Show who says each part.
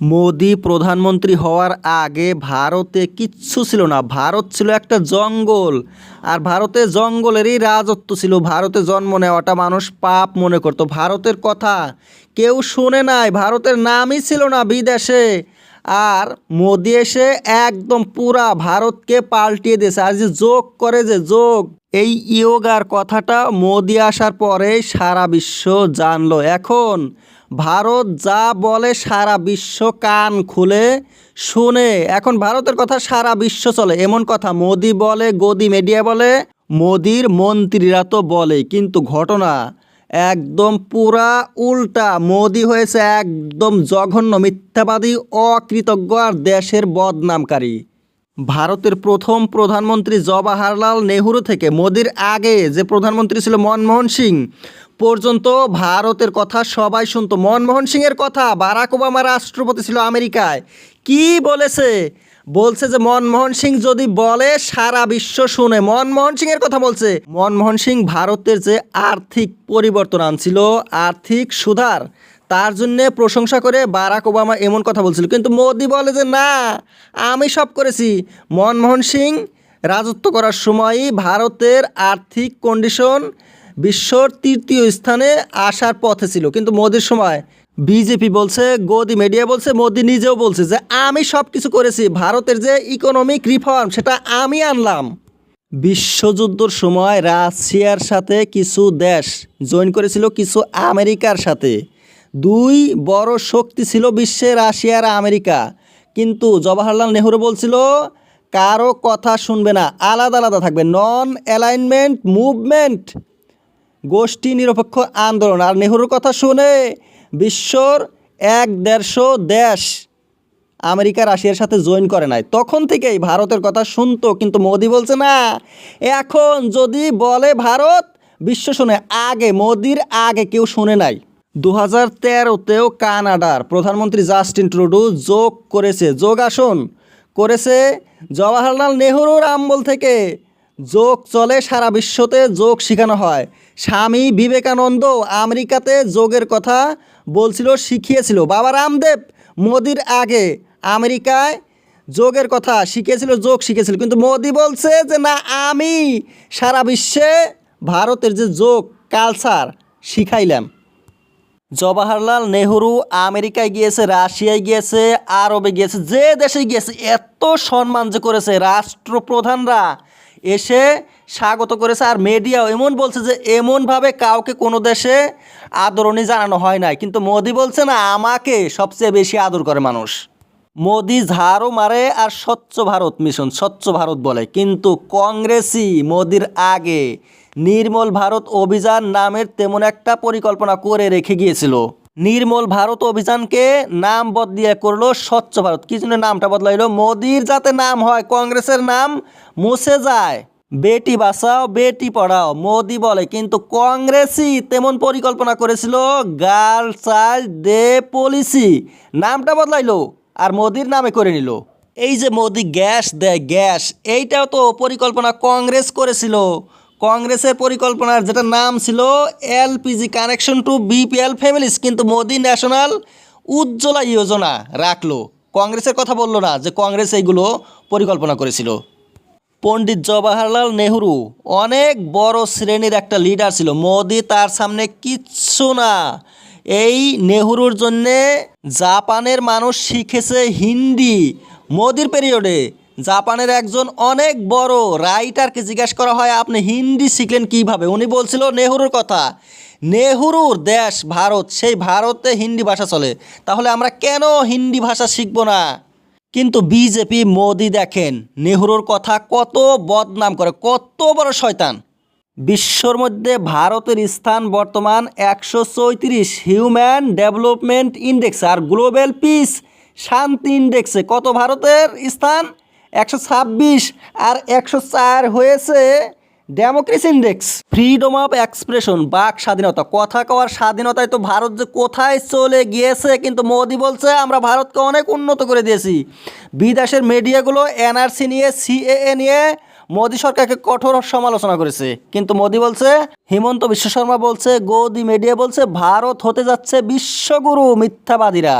Speaker 1: মোদি প্রধানমন্ত্রী হওয়ার আগে ভারতে কিচ্ছু ছিল না। ভারত ছিল একটা জঙ্গল, আর ভারতে জঙ্গলেরই রাজত্ব ছিল। ভারতে জন্ম নেওয়াটা মানুষ পাপ মনে করতো। ভারতের কথা কেউ শুনে নাই। ভারতের নামই ছিল না বিদেশে। আর মোদি এসে একদম পুরা ভারতকে পাল্টিয়ে দিয়েছে। আর যে যোগ করে যে যোগ, এই ইয়োগার কথাটা মোদি আসার পরে সারা বিশ্ব জানলো। এখন ভারত যা বলে সারা বিশ্ব কান খুলে, শুনে। এখন ভারতের কথা সারা বিশ্ব চলে। এমন কথা মোদি বলে, গদি মিডিয়া বলে, মোদির মন্ত্রীরা তো বলে। কিন্তু ঘটনা একদম পুরা উল্টা। মোদি হয়েছে একদম জঘন্য, মিথ্যাবাদী, অকৃতজ্ঞ আর দেশের বদনামকারী। ভারতের প্রথম প্রধানমন্ত্রী জওয়াহরলাল নেহরু থেকে মোদির আগে যে প্রধানমন্ত্রী ছিল মনমোহন সিং পর্যন্ত ভারতের কথা সবাই শুনতো। মনমোহন সিংয়ের কথা, বারাক ওবামা রাষ্ট্রপতি ছিল আমেরিকায়। কি বলেছে? বলছে যে, মনমোহন সিং যদি বলে, সারা বিশ্ব শুনে। মনমোহন সিংয়ের কথা বলছে। মনমোহন সিং ভারতের যে আর্থিক পরিবর্তন আনছিল, আর্থিক সুধার, তার জন্যে প্রশংসা করে বারাক ওবামা এমন কথা বলছিল। কিন্তু মোদি বলে যে, না, আমি সব করেছি। মনমোহন সিং রাজত্ব করার সময়ই ভারতের আর্থিক কন্ডিশন বিশ্বর তৃতীয় স্থানে আসার পথে ছিল। কিন্তু মোদির সময় বিজেপি বলছে, গদি মিডিয়া বলছে, মোদি নিজেও বলছে যে, আমি সব কিছু করেছি, ভারতের যে ইকোনমিক রিফর্ম সেটা আমি আনলাম। বিশ্বযুদ্ধর সময় রাশিয়ার সাথে কিছু দেশ জয়েন করেছিল, কিছু আমেরিকার সাথে। দুই বড় শক্তি ছিল বিশ্বে, রাশিয়া আর আমেরিকা। কিন্তু জওয়াহরলাল নেহরু বলছিল, কারও কথা শুনবে না, আলাদা আলাদা থাকবে। নন অ্যালাইনমেন্ট মুভমেন্ট গোষ্ঠী নিরপেক্ষ আন্দোলন। আর নেহরুর কথা শুনে বিশ্বর এক দেড়শো দেশ আমেরিকা, রাশিয়ার সাথে জয়েন করে নাই। তখন থেকেই ভারতের কথা শুনতো, কিন্তু মোদি বলছে, না, এখন যদি বলে ভারত, বিশ্ব শুনে। আগে, মোদির আগে কেউ শুনে নাই। দু হাজার তেরোতেও কানাডার প্রধানমন্ত্রী জাস্টিন ট্রুডু যোগ করেছে। যোগাসন করেছে জওয়াহরলাল নেহরুর আমল থেকে। যোগ চলে সারা বিশ্বতে যোগ শেখানো হয়। স্বামী বিবেকানন্দ আমেরিকাতে যোগের কথা বলছিল, শিখিয়েছিল। বাবা রামদেব মোদির আগে আমেরিকায় যোগের কথা শিখেছিল যোগ শিখেছিল কিন্তু মোদি বলছে যে, না, আমি সারা বিশ্বে ভারতের যে যোগ কালচার শিখাইলাম। জওয়াহরলাল নেহরু আমেরিকায় গিয়েছে, রাশিয়ায় গিয়েছে, আরবে গিয়েছে, যে দেশে গিয়েছে, এত সম্মান যে করেছে রাষ্ট্রপ্রধানরা। এসে স্বাগত করেছে আর মিডিয়াও এমন বলছে যে এমনভাবে কাউকে কোনো দেশে আদরণী জানানো হয় নাই। কিন্তু মোদি বলছে না, আমাকে সবচেয়ে বেশি আদর করে মানুষ। মোদি ঝাড়ও মারে আর স্বচ্ছ ভারত মিশন স্বচ্ছ ভারত বলে। কিন্তু কংগ্রেসই মোদির আগে নির্মল ভারত অভিযান নামের তেমন একটা পরিকল্পনা করে রেখে গিয়েছিল। নির্মল ভারত অভিযানকে নাম বদলিয়ে করল স্বচ্ছ ভারত। কি জন্য নামটা বদলাইলো? মোদির যাতে নাম হয়, কংগ্রেসের নাম মুছে যায়। বেটি বাঁচাও, বেটি পড়াও, মোদি বলে। কিন্তু কংগ্রেসই তেমন পরিকল্পনা করেছিল গার্ল চাইল্ড ডে পলিসি। নামটা বদলাইলো আর মোদির নামে করে নিল। এই যে মোদি গ্যাস দেয়, গ্যাস, এইটাও তো পরিকল্পনা কংগ্রেস করেছিল। কংগ্রেসের পরিকল্পনার যেটা নাম ছিল LPG connection to BPL families, কিন্তু মোদি ন্যাশনাল উজ্জ্বলা যোজনা রাখল। কংগ্রেসের কথা বলল না যে কংগ্রেস এইগুলো পরিকল্পনা করেছিল। পণ্ডিত জওয়াহরলাল নেহরু অনেক বড় শ্রেণির একটা লিডার ছিল। মোদি তার সামনে কিচ্ছু না। এই নেহরুর জন্যে জাপানের মানুষ শিখেছে হিন্দি। মোদির পিরিয়ডে জাপানের একজন অনেক বড় রাইটারকে জিজ্ঞাসা করা হয়, আপনি হিন্দি শিখলেন কীভাবে? উনি বলছিল, নেহরুর কথা। নেহরুর দেশ, ভারত, সেই ভারতে হিন্দি ভাষা চলে। তাহলে আমরা কেন হিন্দি ভাষা শিখব না? কিন্তু বিজেপি, মোদি দেখেন, নেহরুর কথা কত বদনাম করে, কত বড় শয়তান। বিশ্বর মধ্যে ভারতের স্থান বর্তমান একশো চৌত্রিশ হিউম্যান ডেভেলপমেন্ট ইন্ডেক্স আর গ্লোবাল পিস শান্তি ইন্ডেক্সে। কত ভারতের স্থান? একশো ছাব্বিশ আর একশো চার হয়েছে democracy index. Freedom of expression, বাক স্বাধীনতা। কথা কওয়ার স্বাধীনতায় তো ভারত যে কোথায় চলে গিয়েছে, কিন্তু মোদি বলছে, আমরা ভারতকে অনেক উন্নত করে দিয়েছি। বিদেশের মিডিয়াগুলো এনআরসি নিয়ে, সিএএ নিয়ে মোদি সরকারকে কঠোর সমালোচনা করেছে। কিন্তু মোদি বলছে, হিমন্ত বিশ্ব শর্মা বলছে গৌদি মিডিয়া বলছে, ভারত হতে যাচ্ছে বিশ্বগুরু মিথ্যাবাদীরা।